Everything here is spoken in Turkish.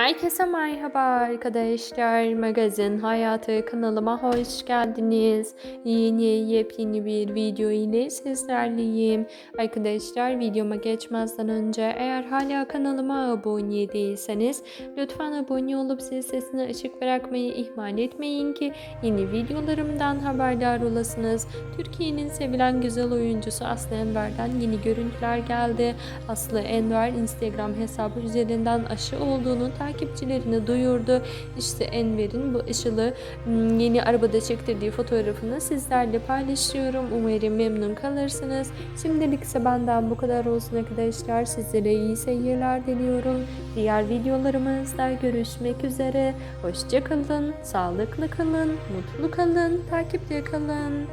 Herkese merhaba arkadaşlar. Magazin Hayatı kanalıma hoş geldiniz. Yeni yepyeni bir video ile sizlerleyim. Arkadaşlar videoma geçmezden önce eğer hala kanalıma abone değilseniz lütfen abone olup zil sesine ışık bırakmayı ihmal etmeyin ki yeni videolarımdan haberdar olasınız. Türkiye'nin sevilen güzel oyuncusu Aslı Enver'den yeni görüntüler geldi. Aslı Enver Instagram hesabı üzerinden aşı olduğunu takipçilerine duyurdu. İşte Enver'in bu aşılı hmm, yeni arabada çektirdiği fotoğrafını sizlerle paylaşıyorum. Umarım memnun kalırsınız. Şimdilik ise benden bu kadar olsun arkadaşlar. Sizlere iyi seyirler diliyorum. Diğer videolarımızda görüşmek üzere. Hoşçakalın, sağlıklı kalın, mutlu kalın, takipte kalın.